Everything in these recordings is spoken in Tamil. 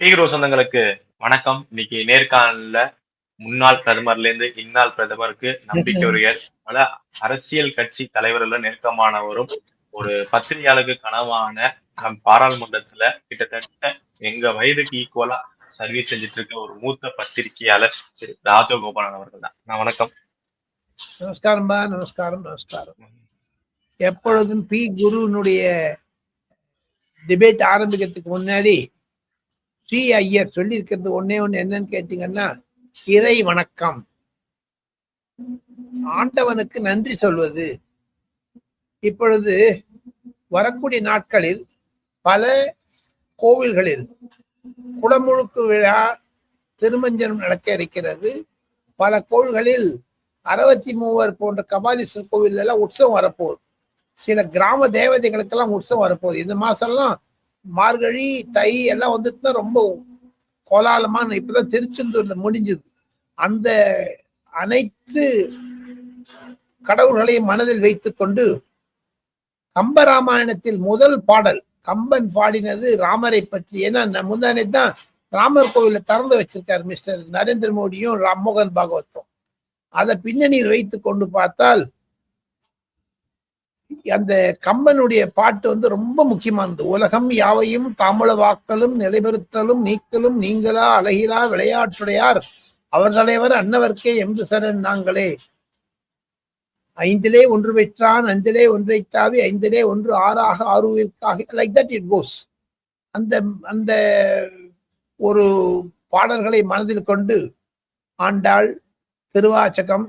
பீகரோ சொந்தங்களுக்கு வணக்கம். இன்னைக்கு நேர்காணல்ல முன்னாள் பிரதமர்ல இருந்து இந்நாள் பிரதமருக்கு நம்பிக்கை உரியர் பல அரசியல் கட்சி தலைவர்கள் நெருக்கமானவரும் ஒரு பத்திரிகையாளருக்கு கனவான நம் பாராளுமன்றத்துல கிட்டத்தட்ட எங்க வயதுக்கு ஈக்குவலா சர்வீஸ் செஞ்சுட்டு இருக்க ஒரு மூத்த பத்திரிகையாளர் திரு ராஜகோபாலன் அவர்கள் தான். நான் வணக்கம். நமஸ்காரம் பா நமஸ்காரம் நமஸ்காரம். எப்பொழுதும் பி குருனுடைய டிபேட் ஆரம்பிக்கிறதுக்கு முன்னாடி ஸ்ரீ ஐயர் சொல்லியிருக்கிறது ஒன்னே ஒண்ணு என்னன்னு கேட்டீங்கன்னா இறை வணக்கம். ஆண்டவனுக்கு நன்றி சொல்வது. இப்பொழுது வரக்கூடிய நாட்களில் பல கோவில்களில் குடமுழுக்கு விழா திருமஞ்சனம் நடக்க இருக்கிறது. பல கோவில்களில் அறுபத்தி மூவர் போன்ற கபாலீஸ்வரர் கோவில் எல்லாம் உற்சவம் வரப்போகுது. சில கிராம தேவதைகளுக்கெல்லாம் உற்சவம் வரப்போகுது. இந்த மாசம்லாம் மார்கழி தை எல்லாம் வந்துட்டுனா ரொம்ப கோலாலமான இப்பதான் திருச்செந்தூர்ல முடிஞ்சது. அந்த அனைத்து கடவுள்களையும் மனதில் வைத்துக்கொண்டு கம்பராமாயணத்தில் முதல் பாடல் கம்பன் பாடினது ராமரை பற்றி. ஏன்னா முந்தானே தான் ராமர் கோவில திறந்து வச்சிருக்காரு மிஸ்டர் நரேந்திர மோடியும் ராம்மோகன் பாகவத்தும். அதை பின்னணியில் வைத்து கொண்டு பார்த்தால் அந்த கம்பனுடைய பாட்டு வந்து ரொம்ப முக்கியமானது. உலகம் யாவையும் தாமல வாக்கலும் நிலைபெறுத்தலும் நீக்கலும் நீங்களா அழகிலா விளையாட்டுடையார். அவர் தலைவர் அன்னவர்க்கே எம்பு சரண் நாங்களே. ஐந்திலே ஒன்று பெற்றான் அஞ்சிலே ஒன்றை தாவி ஐந்திலே ஒன்று ஆறாக ஆறுவிற்காக லைக் தட் இட் கோஸ் அந்த அந்த ஒரு பாடல்களை மனதில் கொண்டு ஆண்டாள் திருவாச்சகம்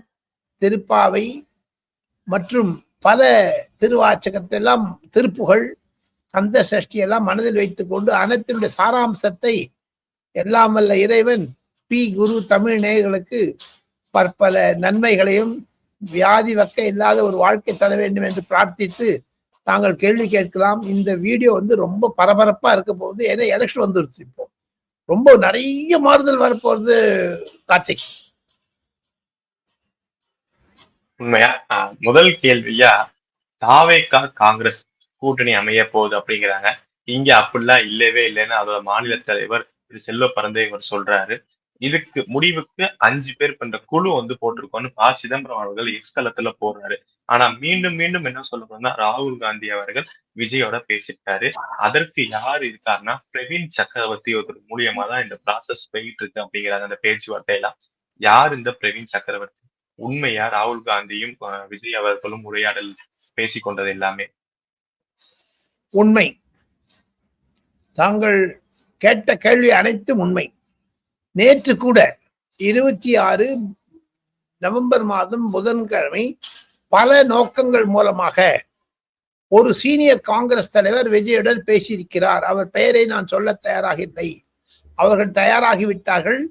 திருப்பாவை மற்றும் பல திருவாச்சகத்தெல்லாம் திருப்புகழ் கந்த சஷ்டி எல்லாம் மனதில் வைத்துக்கொண்டு அனைத்தினுடைய சாராம்சத்தை எல்லாம் வல்ல இறைவன் பி. குரு தமிழ் நேயர்களுக்கு பற்பல நன்மைகளையும் வியாதி வக்க இல்லாத ஒரு வாழ்க்கை தர வேண்டும் என்று பிரார்த்தித்து தாங்கள் கேள்வி கேட்கலாம். இந்த வீடியோ வந்து ரொம்ப பரபரப்பா இருக்க போகுது. ஏன்னா எலெக்ஷன் வந்துருச்சு இப்போ. ரொம்ப நிறைய மாறுதல் வரப்போறது கார்த்திக். உண்மையா? ஆஹ் முதல் கேள்வியா தாவேக்கா காங்கிரஸ் கூட்டணி அமைய போகுது அப்படிங்கிறாங்க. இங்க அப்படிலாம் இல்லவே இல்லைன்னு அதோட மாநில தலைவர் திரு செல்வ பரந்தே இவர் சொல்றாரு. இதுக்கு முடிவுக்கு அஞ்சு பேர் பண்ற குழு வந்து போட்டிருக்கோம்னு ப. சிதம்பரம் அவர்கள் எக்ஸ்தலத்துல போடுறாரு. ஆனா மீண்டும் மீண்டும் என்ன சொல்ல போனா ராகுல் காந்தி அவர்கள் விஜயோட பேசிட்டாரு. அதற்கு யார் இருக்காருன்னா பிரவீன் சக்கரவர்த்தி ஒருத்தர் மூலியமா தான் இந்த ப்ராசஸ் போயிட்டு இருக்கு அப்படிங்கிறாங்க அந்த பேச்சுவார்த்தையெல்லாம். யார் இந்த பிரவீன் சக்கரவர்த்தி? உண்மையா ராகுல் காந்தியும் விஜய் அவர்களும் உரையாடல் பேசிக்கொண்டது எல்லாமே? உண்மை. தாங்கள் கேட்ட கேள்வி அனைத்தும் உண்மை. நேற்று கூட இருபத்தி ஆறு நவம்பர் மாதம் புதன்கிழமை பல நோக்கங்கள் மூலமாக ஒரு சீனியர் காங்கிரஸ் தலைவர் விஜயுடன் பேசியிருக்கிறார். அவர் பெயரை நான் சொல்ல தயாராக இல்லை. அவர்கள் தயாராகிவிட்டார்கள்.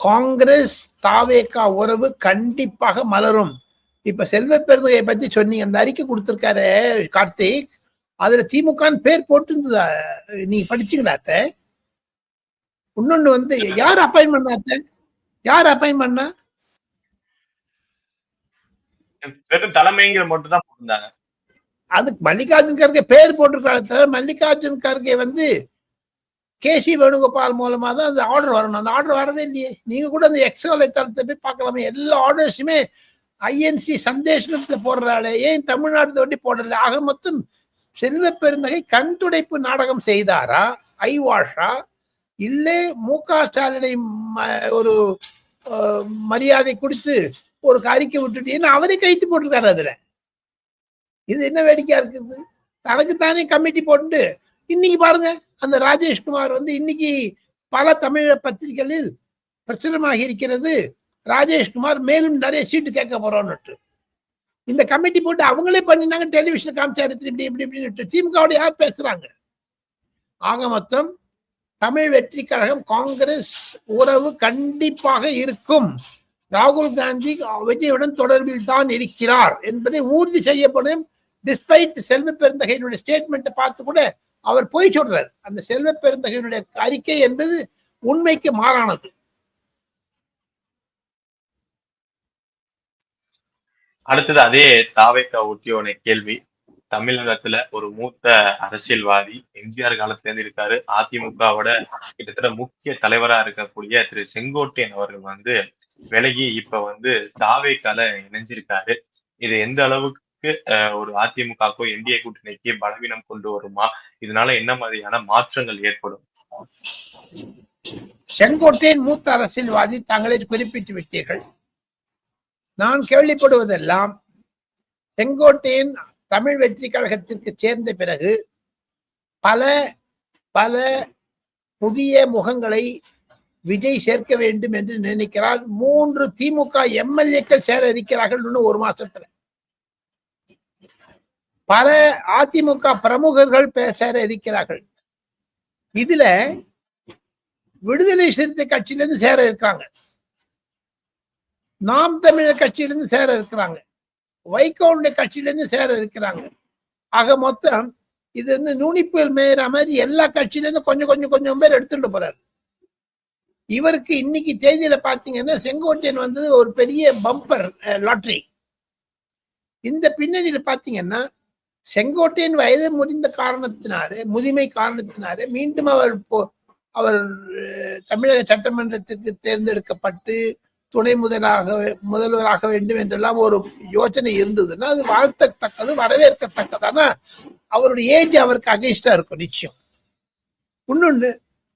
காங்கிரஸ் தாவேகா உறவு கண்டிப்பாக மலரும். இப்ப செல்வ பெருந்தகையை பத்தி சொன்னீங்க. அந்த அறிக்கை கொடுத்திருக்காரு கார்த்திக். அதுல திமுகன்னு பேர் போட்டிருந்ததா? நீங்க படிச்சீங்களா அத்த? இன்னொன்னு வந்து யார் அப்பாயின் பண்ணா அத்த? யார் அப்பாயின் பண்ணா? வெறும் தலைமைங்கிற மட்டும் தான் போட்டிருந்தாங்க. அதுக்கு மல்லிகார்ஜுன் கர்கே பேர் போட்டிருக்காரு தவிர மல்லிகார்ஜுன் கர்கே வந்து கேசி வேணுகோபால் மூலமாக தான் அந்த ஆர்டர் வரணும். அந்த ஆர்டர் வரவே இல்லையே. நீங்கள் கூட அந்த எக்ஸ் வலைத்தளத்தை போய் பார்க்கலாமே. எல்லா ஆர்டர்ஸுமே ஐஎன்சி சந்தேஷத்தில் போடுறாளே. ஏன் தமிழ்நாடு வண்டி போடல? ஆக மொத்தம் செல்வ பெருந்தகை கண் துடைப்பு நாடகம் செய்தாரா? ஐ வாஷா இல்லை மு க ஸ்டாலினை ம- ஒரு மரியாதை கொடுத்து ஒரு அறிக்கை விட்டுட்டு ஏன்னா அவரே கைத்து போட்டிருக்காரு அதில்? இது என்ன வேடிக்கையா இருக்குது? தனக்கு தானே கமிட்டி போட்டு இன்னைக்கு பாருங்க அந்த ராஜேஷ்குமார் வந்து இன்னைக்கு பல தமிழ் பத்திரிகைகளில் பிரசுரமாகி இருக்கிறது. ராஜேஷ்குமார் மேலும் நிறைய சீட்டு கேட்க போறோம்னுட்டு. இந்த கமிட்டி போட்டு அவங்களே பண்ணினாங்க டெலிவிஷன் காமிச்சாரு இப்படி இப்படி இப்படின்னு திமுகவோட யார் பேசுறாங்க? ஆக மொத்தம் தமிழ் வெற்றி கழகம் காங்கிரஸ் உறவு கண்டிப்பாக இருக்கும். ராகுல் காந்தி விஜயுடன் தொடர்பில் தான் இருக்கிறார் என்பதை உறுதி செய்யப்படும் டிஸ்பைட் செல்வ பெருந்தகையினுடைய ஸ்டேட்மெண்ட்டை பார்த்து கூட அவர் போய் சொல்றார். அந்த செல்வ பெருந்தகையினுடைய அறிக்கை என்பது உண்மைக்கு மாறானது. அடுத்தது அதே தாவேக்கா ஒட்டியோன கேள்வி. தமிழகத்துல ஒரு மூத்த அரசியல்வாதி எம்ஜிஆர் காலத்துல இருந்து இருக்காரு அதிமுகவோட கிட்டத்தட்ட முக்கிய தலைவரா இருக்கக்கூடிய திரு செங்கோட்டையன் அவர்கள் வந்து விலகி இப்ப வந்து தாவேக்கால இணைஞ்சிருக்காரு. இது எந்த அளவுக்கு அளவுக்கு ஒரு அதிமுகக்கோ என்டிஏ கூட்டணிக்கு பலவீனம் கொண்டு வருமா? இதனால என்ன மாதிரியான மாற்றங்கள் ஏற்படும்? செங்கோட்டையின் மூத்த அரசியல்வாதி தங்களை குறிப்பிட்டு விட்டீர்கள். நான் கேள்விப்படுவதெல்லாம் செங்கோட்டையின் தமிழ் வெற்றி கழகத்திற்கு சேர்ந்த பிறகு பல பல புதிய முகங்களை விஜய் சேர்க்க வேண்டும் என்று நினைக்கிறார். மூன்று திமுக எம்எல்ஏக்கள் சேர இருக்கிறார்கள் இன்னும் ஒரு மாசத்துல. பல அதிமுக பிரமுகர்கள் பே- சேர இருக்கிறார்கள். இதுல விடுதலை சிறுத்தை கட்சியிலிருந்து சேர இருக்கிறாங்க. நாம் தமிழர் கட்சியிலிருந்து சேர இருக்கிறாங்க. வைகோவுடைய கட்சியிலிருந்து சேர இருக்கிறாங்க. ஆக மொத்தம் இது வந்து நுனிப்புகள் மேயற மாதிரி எல்லா கட்சியிலேருந்து கொஞ்சம் கொஞ்சம் கொஞ்சம் பேர் எடுத்துட்டு போறாரு. இவருக்கு இன்னைக்கு தேதியில பாத்தீங்கன்னா செங்கோட்டையன் வந்து ஒரு பெரிய பம்பர் லாட்டரி இந்த பின்னணியில பாத்தீங்கன்னா செங்கோட்டையின் வயது முடிந்த காரணத்தினாலே முதுமை காரணத்தினாலே மீண்டும் அவர் போ- அவர் தமிழக சட்டமன்றத்திற்கு தேர்ந்தெடுக்கப்பட்டு துணை முதலாக முதல்வராக வேண்டும் என்றெல்லாம் ஒரு யோசனை இருந்ததுன்னா அது வாழ்த்தத்தக்கது வரவேற்கத்தக்கது ஆனா அவருடைய ஏஜ் அவருக்கு அகைன்ஸ்டா இருக்கும் நிச்சயம். இன்னொன்னு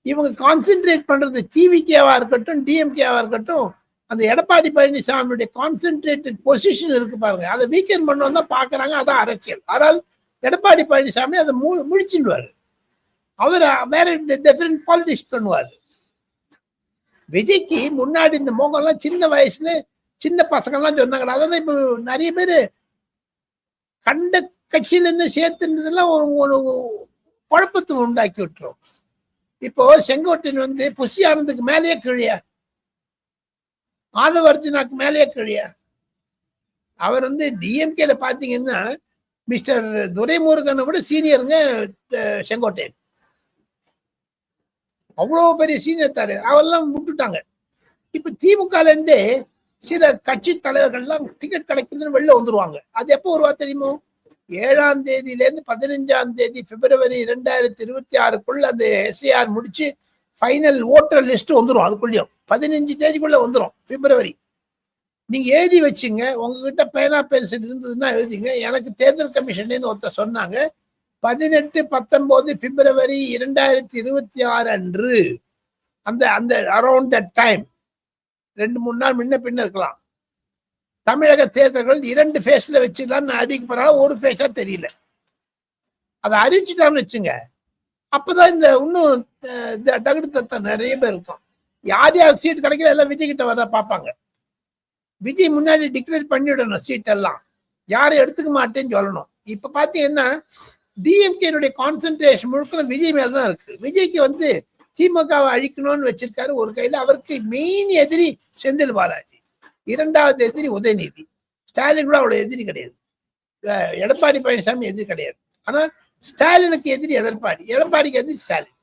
இவங்க கான்சென்ட்ரேட் பண்றது டிவிகேவா இருக்கட்டும் டிஎம்கேவா இருக்கட்டும் அந்த எடப்பாடி பழனிசாமியுடைய கான்சென்ட்ரேட்டட் பொசிஷன் இருக்கு பாருங்க. அதை வீக்கெண்ட் பண்ணோம் தான் பாக்குறாங்க அதான் அரசியல். ஆனால் எடப்பாடி பழனிசாமி அதை மு முடிச்சுடுவார் அவர் வேற டிஃபரெண்ட் பாலிடிக்ஸ் பண்ணுவார். விஜய்க்கு முன்னாடி இந்த முகம்லாம் சின்ன வயசுல சின்ன பசங்கள்லாம் சொன்னாங்க அதெல்லாம் இப்போ நிறைய பேர் கண்ட கட்சியில இருந்து சேர்த்துன்றதெல்லாம் ஒரு ஒரு குழப்பத்தை உண்டாக்கி விட்டுரும். இப்போ செங்கோட்டையன் வந்து புஷி ஆனந்துக்கு மேலேயே கிழியா ஆதவ அர்ஜுனாக்கு மேலேயே கிழியா அவர் வந்து டிஎம்கேல பாத்தீங்கன்னா மிஸ்டர் துரைமுருகனை விட சீனியருங்க செங்கோட்டையன். அவ்வளோ பெரிய சீனியர் தாரு அவெல்லாம் விட்டுட்டாங்க. இப்ப திமுகல இருந்தே சில கட்சி தலைவர்கள்லாம் டிக்கெட் கிடைக்கலன்னு வெளில வந்துருவாங்க. அது எப்போ வருவா தெரியுமோ? ஏழாம் தேதியிலேருந்து பதினஞ்சாம் தேதி பிப்ரவரி ரெண்டாயிரத்தி இருபத்தி ஆறுக்குள்ள அந்த எஸ்ஏஆர் முடிச்சு ஃபைனல் ஓட்டர் லிஸ்ட் வந்துடும் அதுக்குள்ளேயும் பதினஞ்சு தேதிக்குள்ள வந்துடும் பிப்ரவரி நீங்க எழுதி வச்சுங்க. உங்ககிட்ட பேனா பென்சில் இருந்ததுன்னா எழுதிங்க. எனக்கு தேர்தல் கமிஷன்லேருந்து ஒருத்தர் சொன்னாங்க பதினெட்டு பத்தொன்பது பிப்ரவரி இரண்டாயிரத்தி இருபத்தி ஆறு அன்று அந்த அந்த அரௌண்ட் தட் டைம் ரெண்டு மூணு நாள் முன்ன பின்ன இருக்கலாம். தமிழக தேர்தல்கள் இரண்டு ஃபேஸில் வச்சுக்கலாம்னு அறிவிக்க ஒரு ஃபேஸாக தெரியல. அதை அறிவிச்சுட்டான்னு வச்சுங்க அப்பதான் இந்த இன்னும் இந்த தகுடு தத்தம் நிறைய பேர் இருக்கும். யார் யார் சீட் கிடைக்கல எல்லாம் விஜய் கிட்ட வர பார்ப்பாங்க. விஜய் முன்னாடி டிக்ளேர் பண்ணிவிடணும் சீட் எல்லாம். யாரும் எடுத்துக்க மாட்டேன்னு சொல்லணும். இப்ப பாத்தீங்கன்னா டிஎம்கேனுடைய கான்சென்ட்ரேஷன் முழுக்க விஜய் மேல தான் இருக்கு. விஜய்க்கு வந்து திமுகவை அழிக்கணும்னு வச்சிருக்காரு. ஒரு கையில அவருக்கு மெயின் எதிரி செந்தில் பாலாஜி. இரண்டாவது எதிரி உதயநிதி. ஸ்டாலின் கூட அவ்வளவு எதிரி கிடையாது. எடப்பாடி பழனிசாமி எதிரி கிடையாது. ஆனா ஸ்டாலினுக்கு எதிரி எடப்பாடி. எடப்பாடிக்கு எதிரி ஸ்டாலின்.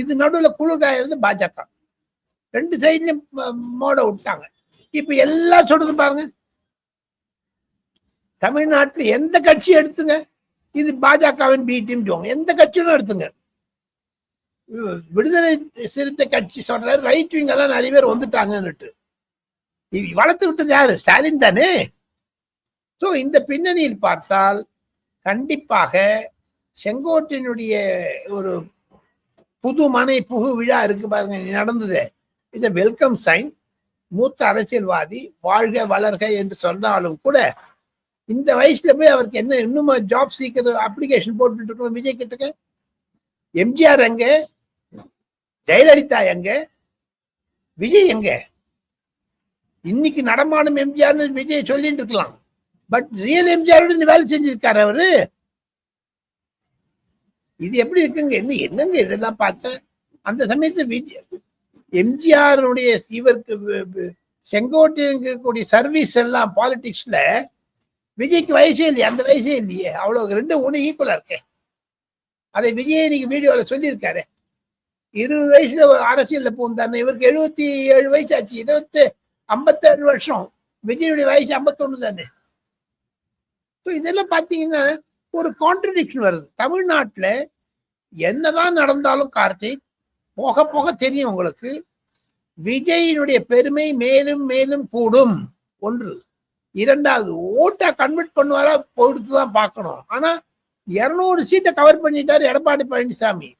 இது நடுவுல குளிர்காயிருந்து பாஜக. ரெண்டு சைட்லயும் மோட விட்டாங்க. இப்ப எல்லாம் சொல்றது பாருங்க. தமிழ்நாட்டுல எந்த கட்சி எடுத்துங்க? இது பாஜகவின் பி டீம் எந்த கட்சியும் எடுத்துங்க? விடுதலை சிறுத்தை கட்சி சொல்ற ரைட் விங் எல்லாம் நிறைய பேர் வந்துட்டாங்கன்னுட்டு. வளர்த்து விட்டது யாரு? ஸ்டாலின் தானே. சோ இந்த பின்னணியில் பார்த்தால் கண்டிப்பாக செங்கோட்டையினுடைய ஒரு புது மனை புகு விழா இருக்கு பாருங்க நடந்தது. இட்ஸ் வெல்கம் சைன் மூத்த அரசியல்வாதி வாழ்க வளர்க என்று சொன்னாலும் கூட இந்த வயசுல போய் அவருக்கு என்ன இன்னும் ஜாப் சீக்கிர அப்ளிகேஷன் போட்டுட்டு இருக்கோம் விஜய் கிட்டக்க எம்ஜிஆர் எங்க? ஜெயலலிதா எங்க? விஜய் எங்க? இன்னைக்கு நடமாடும் எம்ஜிஆர்னு விஜய் சொல்லிட்டு இருக்கலாம். பட் ரியல் எம்ஜிஆரோட வேலை செஞ்சிருக்காரு அவரு. இது எப்படி இருக்குங்க? என்ன என்னங்க இதெல்லாம் பார்த்தேன் அந்த சமயத்துல விஜய் எம்ஜிஆருடைய இவருக்கு வ- செங்கோட்டையனுக்கு இருக்கக்கூடிய சர்வீஸ் எல்லாம் பாலிடிக்ஸ்ல விஜய்க்கு வயசே இல்லையே அந்த வயசே இல்லையே. அவ்வளவு ரெண்டும் ஒன்று ஈக்குவலா இருக்கேன் அதை விஜய் இன்னைக்கு வீடியோல சொல்லியிருக்காரு. இருபது வயசுல ஒரு அரசியல்ல பூந்தானே இவருக்கு எழுபத்தி ஏழு வயசு ஆச்சு இருபத்தி ஐம்பத்தேழு வருஷம். விஜயனுடைய வயசு ஐம்பத்தொன்னு தானே. இப்போ இதெல்லாம் பார்த்தீங்கன்னா ஒரு கான்ட்ரடிக்ஷன் வருது. தமிழ்நாட்டில் என்னதான் நடந்தாலும் கார்த்திக் போக போக தெரியும் உங்களுக்கு. விஜயினுடைய பெருமை மேலும் மேலும் கூடும். ஒன்று. இரண்டாவது ஓட்டை கன்வெர்ட் பண்ணுவாரா பொறுத்து தான் பார்க்கணும். ஆனா இருநூறு சீட்டை கவர் பண்ணிட்டாரு எடப்பாடி பழனிசாமி.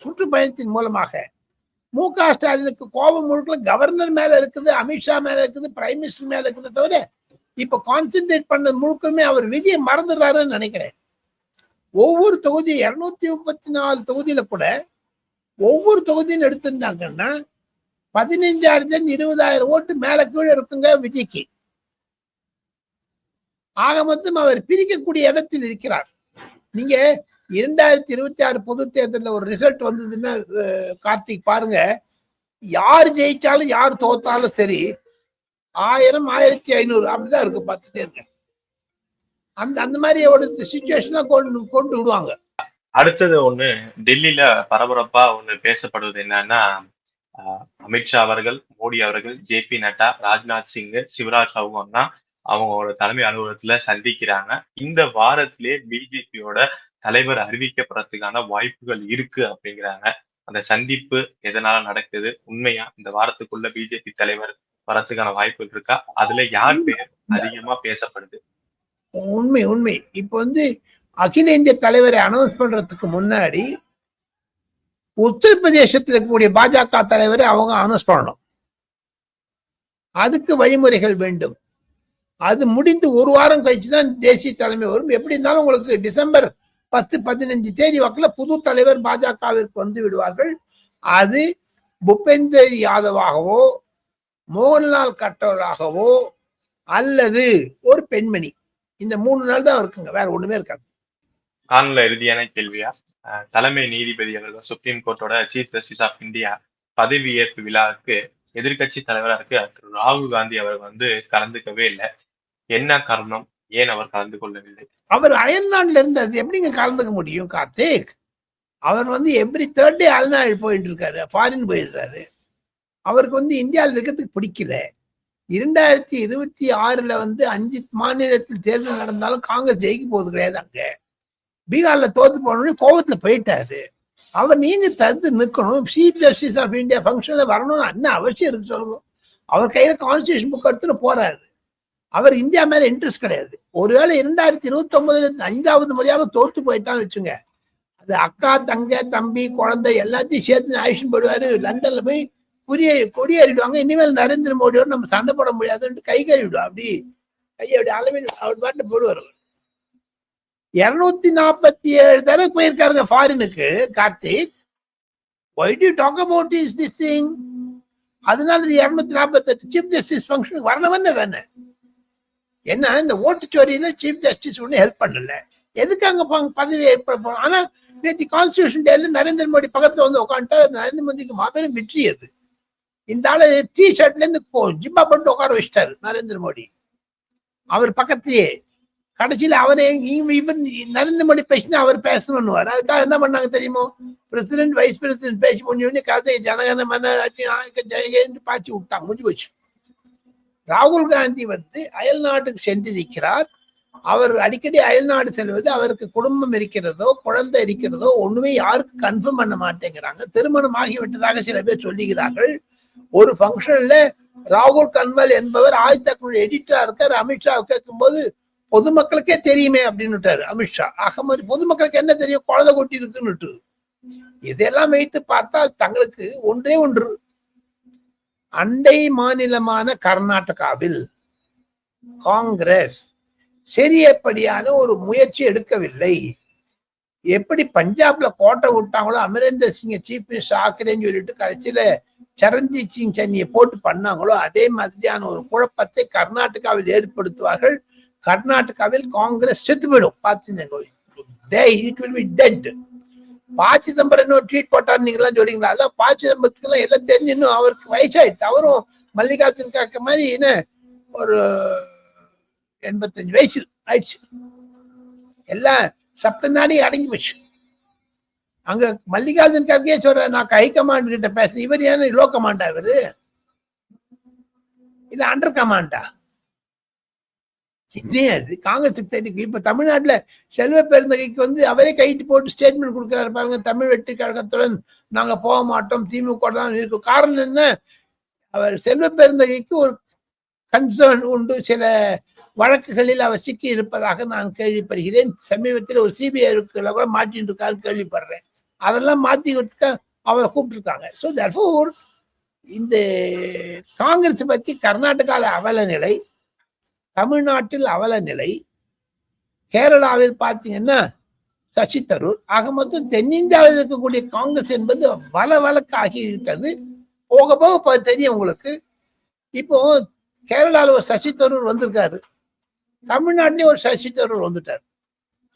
சுற்றுப்பயணத்தின் மூலமாக. மு க ஸ்டாலினுக்கு கோபம் முழுக்க கவர்னர் மேல இருக்குது அமித்ஷா மேல இருக்குது பிரைம் மினிஸ்டர் மேல இருக்குது தவிர இப்ப கான்சென்ட்ரேட் பண்ணது முழுக்கமே அவர் விஜய் மறந்துடுறாருன்னு நினைக்கிறேன். ஒவ்வொரு தொகுதி இருநூத்தி முப்பத்தி நாலு தொகுதியில கூட ஒவ்வொரு தொகுதியும் எடுத்திருந்தாங்கன்னா பதினஞ்சாயிரத்துல இருபதாயிரம் ஓட்டு மேல கீழே இருக்குங்க விஜய்க்கு. ஆக மொத்தம் அவர் பிரிக்கக்கூடிய இடத்தில் இருக்கிறார். நீங்க இரண்டாயிரத்தி இருபத்தி ஆறு பொது தேர்தலில் ஒரு ரிசல்ட் வந்ததுன்னா கார்த்திக் பாருங்க. யார் ஜெயிச்சாலும் யார் தோத்தாலும் சரி ஆயிரம் ஆயிரத்தி ஐநூறு. அப்படிதான் இருக்கு பார்த்துட்டே இருக்கேன் அந்த அந்த மாதிரி ஒரு சுச்சுவேஷனா கொண்டு கொண்டு விடுவாங்க. அடுத்தது ஒண்ணு டெல்லியில பரபரப்பா ஒண்ணு பேசப்படுவது என்னன்னா ஆஹ், அமித்ஷா அவர்கள் மோடி அவர்கள் ஜே பி நட்டா ராஜ்நாத் சிங் சிவராஜ் சௌகான் தான் அவங்களோட தலைமை அலுவலகத்துல சந்திக்கிறாங்க. இந்த வாரத்திலே பிஜேபியோட தலைவர் அறிவிக்கப்படுறதுக்கான வாய்ப்புகள் இருக்கு அப்படிங்கிறாங்க. அந்த சந்திப்பு எதனால நடக்குது? உண்மையா? இந்த வாரத்துக்குள்ள பிஜேபி தலைவர் வரதுக்கான வாய்ப்புகள் இருக்கா? அதுல யார் பேர் அதிகமா பேசப்படுது? உண்மை உண்மை. இப்போ வந்து அகில இந்திய தலைவரை அனௌன்ஸ் பண்றதுக்கு முன்னாடி உத்தரப்பிரதேசத்தில் இருக்கக்கூடிய பாஜக தலைவரை அவங்க அனௌன்ஸ் பண்ணணும். அதுக்கு வழிமுறைகள் வேண்டும். அது முடிந்து ஒரு வாரம் கழிச்சு தான் தேசிய தலைமை வரும். எப்படி இருந்தாலும் உங்களுக்கு டிசம்பர் பத்து பதினஞ்சு தேதி வாக்கில் புது தலைவர் பாஜகவிற்கு வந்து விடுவார்கள். அது பூபேந்தர் யாதவாகவோ மோகன்லால் கட்டோராகவோ அல்லது ஒரு பெண்மணி. இந்த மூணு நாள் தான் இருக்குங்க வேற ஒண்ணுமே இருக்காது. காணல இறுதியான கேள்வியா? தலைமை நீதிபதி அவர்கள் சுப்ரீம் கோர்ட்டோட சீஃப் ஜஸ்டிஸ் ஆஃப் இந்தியா பதவியேற்பு விழாவுக்கு எதிர்க்கட்சி தலைவரா இருக்கு திரு ராகுல் காந்தி அவர் வந்து கலந்துக்கவே இல்லை. என்ன காரணம்? ஏன் அவர் கலந்து கொள்ளவில்லை? அவர் அயல்நாடுல இருந்து அது எப்படிங்க கலந்துக்க முடியும் கார்த்திக்? அவர் வந்து எவ்ரி தேர்ட் டே அயல்நாடு போயிட்டு இருக்காரு ஃபாரின் போயிடுறாரு. அவருக்கு வந்து இந்தியாவில் இருக்கிறதுக்கு பிடிக்கல. இரண்டாயிரத்தி இருபத்தி ஆறுல வந்து அஞ்சு மாநிலத்தில் தேர்தல் நடந்தாலும் காங்கிரஸ் ஜெயிக்க போவது கிடையாது அங்க. பீகார்ல தோத்து போனோடனே கோவத்துல போயிட்டாரு. அவர் நீங்க தடுத்து நிற்கணும். சீஃப் ஜஸ்டிஸ் ஆஃப் இந்தியா ஃபங்க்ஷன்ல வரணும்னு என்ன அவசியம் இருக்கு சொல்லுங்க. அவர் கையில கான்ஸ்டியூஷன் புக் எடுத்துட்டு போறாரு. அவர் இந்தியா மேல இன்ட்ரெஸ்ட் கிடையாது. ஒருவேளை இரண்டாயிரத்தி இருபத்தி ஒன்பதுல அஞ்சாவது முறையாக தோத்து போயிட்டான்னு வச்சுங்க. அது அக்கா தங்க தம்பி குழந்தை எல்லாத்தையும் சேர்த்து ஆயுஷன் போடுவாரு. லண்டன்ல போய் குடியே கொடியேறிடுவாங்க. இனிமேல் நரேந்திர மோடியோட நம்ம சண்டை போட முடியாதுன்ட்டு கை கழுவிடும் அப்படி கையை அப்படி அளவில் அவர் பாட்டு போடுவார் இருநூத்தி நாற்பத்தி ஏழு தடவை போயிருக்காருங்க ஃபாரினுக்கு Karthik. Why to talk about is this thing அதனால இது இருநூத்தி நாற்பத்தெட்டு சீஃப் ஜஸ்டிஸ் ஃபங்க்ஷனுக்கு வரணும்னு தானே. என்ன இந்த ஓட்டுச்சோரியில சீஃப் ஜஸ்டிஸ் ஒன்றும் ஹெல்ப் பண்ணல. எதுக்கு அங்க பதவி ஏற்பட ஆனா நேற்று கான்ஸ்டியூஷன் டேல நரேந்திர மோடி பக்கத்துல வந்து உட்காந்துட்டா நரேந்திர மோடிக்கு மாபெரும் வெற்றி அது. இந்த ஆளு டி ஷர்ட்ல இருந்து கோ- ஜிப்பா உட்கார வச்சிட்டாரு நரேந்திர மோடி. அவர் பக்கத்திலேயே கடைசியில அவரே இவன் நரேந்திர மோடி பேசினா அவர் பேசணும்னு அதுக்காக என்ன பண்ணாங்க தெரியுமோ? பிரசிடென்ட் வைஸ் பிரசிடென்ட் பேசி முடிஞ்ச கதை ஜனகன மன ஜெயகேன்னு பாய்ச்சி விட்டாங்க முடிஞ்சு போச்சு. ராகுல் காந்தி வந்து அயல் நாட்டுக்கு சென்றிருக்கிறார். அவர் அடிக்கடி அயல் நாடு செல்வது அவருக்கு குடும்பம் இருக்கிறதோ குழந்தை இருக்கிறதோ ஒண்ணுமே யாருக்கு கன்ஃபார்ம் பண்ண மாட்டேங்கிறாங்க. திருமணம் ஆகிவிட்டதாக சில பேர் சொல்லுகிறார்கள். ஒரு ஃபங்க்ஷன்ல ராகுல் கன்வல் என்பவர் ஆயுத்தக்குழு எடிட்டரா இருக்கார். அமித்ஷா கேட்கும்போது பொதுமக்களுக்கே தெரியுமே அப்படின்னுட்டாரு அமித்ஷா ஆக மாதிரி பொதுமக்களுக்கு என்ன தெரியும்? குழந்தை கொட்டி இருக்குன்னுட்டு இதெல்லாம் வைத்து பார்த்தால் தங்களுக்கு ஒன்றே ஒன்று. அண்டை மாநிலமான கர்நாடகாவில் காங்கிரஸ் சரியப்படியான ஒரு முயற்சி எடுக்கவில்லை. எப்படி பஞ்சாப்ல கோட்டை விட்டாங்களோ அமரேந்தர் சிங்க சீஃப் மினிஸ்டர் ஆக்குறேன்னு சொல்லிட்டு கடைசியில சரண்ஜித் சிங் சென்னியை போட்டு பண்ணாங்களோ அதே மாதிரியான ஒரு குழப்பத்தை கர்நாடகாவில் ஏற்படுத்துவார்கள். கர்நாடகாவில் காங்கிரஸ் செத்துவிடும் பார்த்து இட் வில் டெட் பா சிதம்பரம் ட்வீட் போட்டார் நீங்களாம் சொல்றீங்களா? அதான் பா சிதம்பரத்துக்கு எல்லாம் எல்லாம் தெரிஞ்சு இன்னும் அவருக்கு வயசாயிடுச்சு. அவரும் மல்லிகார்ஜுன் காக்க மாதிரி என்ன ஒரு எண்பத்தஞ்சு வயசு ஆயிடுச்சு. எல்லாம் சப்த நாடி அடங்கி போச்சு. அங்க மல்லிகார்ஜுன் கார்கே சொல்ற நான் ஹை கமாண்ட் கிட்ட பேசுறேன். இவர் ஏன்னா லோ கமாண்டா இவரு? இல்ல அண்டர் கமாண்டா என்ன அது காங்கிரஸுக்கு தெரியும் இப்ப தமிழ்நாட்டுல செல்வ பெருந்தகைக்கு வந்து அவரே கைட்டு போட்டு ஸ்டேட்மெண்ட் கொடுக்குறாரு பாருங்க. தமிழ் வெற்றி கழகத்துடன் நாங்க போக மாட்டோம். திமுக தான் இருக்கும். காரணம் என்ன? அவர் செல்வ பெருந்தகைக்கு ஒரு கன்சர்ன் உண்டு. சில வழக்குகளில் அவர் சிக்கி இருப்பதாக நான் கேள்விப்படுகிறேன். சமீபத்தில் ஒரு சிபிஐ கூட மாட்டின்னு இருக்காரு கேள்விப்படுறேன். அதெல்லாம் மாற்றி கொடுத்துக்க அவரை கூப்பிட்டுருக்காங்க. ஸோ தர்ஃபோர் இந்த காங்கிரஸ் பற்றி கர்நாடகாவில் அவல நிலை தமிழ்நாட்டில் அவல நிலை கேரளாவில் பார்த்தீங்கன்னா சசி தரூர் ஆக மொத்தம் தென்னிந்தியாவில் இருக்கக்கூடிய காங்கிரஸ் என்பது வள வழக்கு ஆகிவிட்டது போக போக இப்போ தெரியும் உங்களுக்கு. இப்போ கேரளாவில் ஒரு சசி தரூர் வந்திருக்காரு. தமிழ்நாட்டிலேயே ஒரு சசி தரூர் வந்துட்டார்.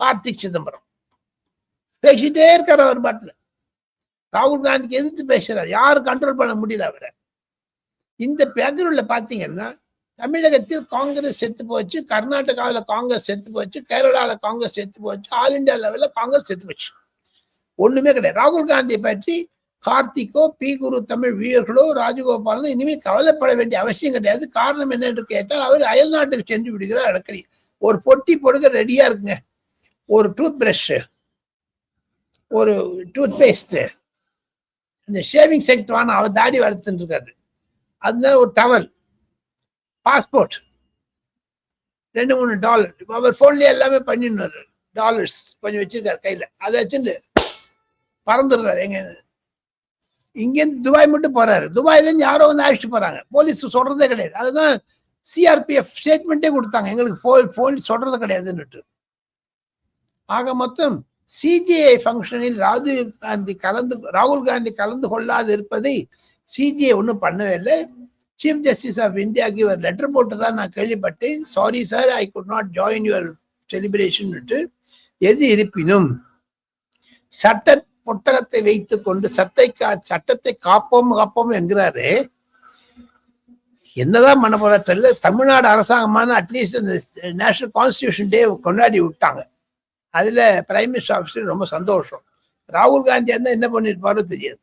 கார்த்திக் சிதம்பரம். பேசிட்டே இருக்கார் அவர் பாட்டில். ராகுல் காந்திக்கு எதிர்த்து பேசுறார். யாரும் கண்ட்ரோல் பண்ண முடியல அவரை. இந்த பேக்ரவுண்ட்ல பாத்தீங்கன்னா தமிழகத்தில் காங்கிரஸ் செத்து போச்சு கர்நாடகாவில் காங்கிரஸ் செத்து போச்சு கேரளாவில் காங்கிரஸ் செத்து போச்சு ஆல் இந்தியா லெவலில் காங்கிரஸ் செத்து போச்சு. ஒண்ணுமே கிடையாது. ராகுல் காந்தியை பற்றி கார்த்திக்கோ பி குரு தமிழ் வீரர்களோ ராஜகோபாலனோ இனிமேல் கவலைப்பட வேண்டிய அவசியம் கிடையாது. காரணம் என்னென்று கேட்டால் அவர் அயல் நாட்டுக்கு சென்று விடுகிறார். அடக்கடி. ஒரு பொட்டி பொடுக்க ரெடியா இருக்குங்க ஒரு டூத் பிரஷ் ஒரு டூத் பேஸ்ட்டு இந்த ஷேவிங் செட் வாங்க அவர் தாடி வளர்த்துட்டு இருக்காரு அதனால ஒரு டவல் பாஸ்போர்ட் ரெண்டு மூணு டாலர் அவர் ஃபோன்லயே எல்லாமே பண்ணிடுறாரு. டாலர்ஸ் கொஞ்சம் வச்சிருக்காரு கையில். அதை வச்சுட்டு பறந்துடுறாரு. எங்க இங்கேருந்து துபாய் மட்டும் போறாரு. துபாயிலேருந்து யாரோ வந்து அழைச்சிட்டு போறாங்க. போலீஸ் சொல்றதே கிடையாது. அதுதான் சிஆர்பிஎஃப் ஸ்டேட்மெண்ட்டே கொடுத்தாங்க. எங்களுக்கு போல் போலீஸ் சொல்றது கிடையாதுன்னுட்டு. ஆக மொத்தம் சிஜிஐ ஃபங்க்ஷனில் ராஜீவ் காந்தி கலந்து ராகுல் காந்தி கலந்து கொள்ளாது இருப்பதை சிஜிஐ ஒன்றும் பண்ணவே இல்லை. சீஃப் ஜஸ்டிஸ் ஆஃப் இந்தியாவுக்கு இவர் லெட்டர் போட்டு தான் நான் கேள்விப்பட்டேன். Sorry sir I could not join your celebration எது இருப்பினும் சட்ட புத்தகத்தை வைத்து கொண்டு சட்டை கா சட்டத்தை காப்போம் காப்போம் என்கிறாரு. என்னதான் பண்ண போற தெரியல. தமிழ்நாடு அரசாங்கமான அட்லீஸ்ட் இந்த நேஷனல் கான்ஸ்டியூஷன் டே கொண்டாடி விட்டாங்க. அதில் பிரைம் மினிஸ்டர் ஆஃபீஸர் ரொம்ப சந்தோஷம். ராகுல் காந்தி இருந்தால் என்ன பண்ணியிருப்பாரோ தெரியாது.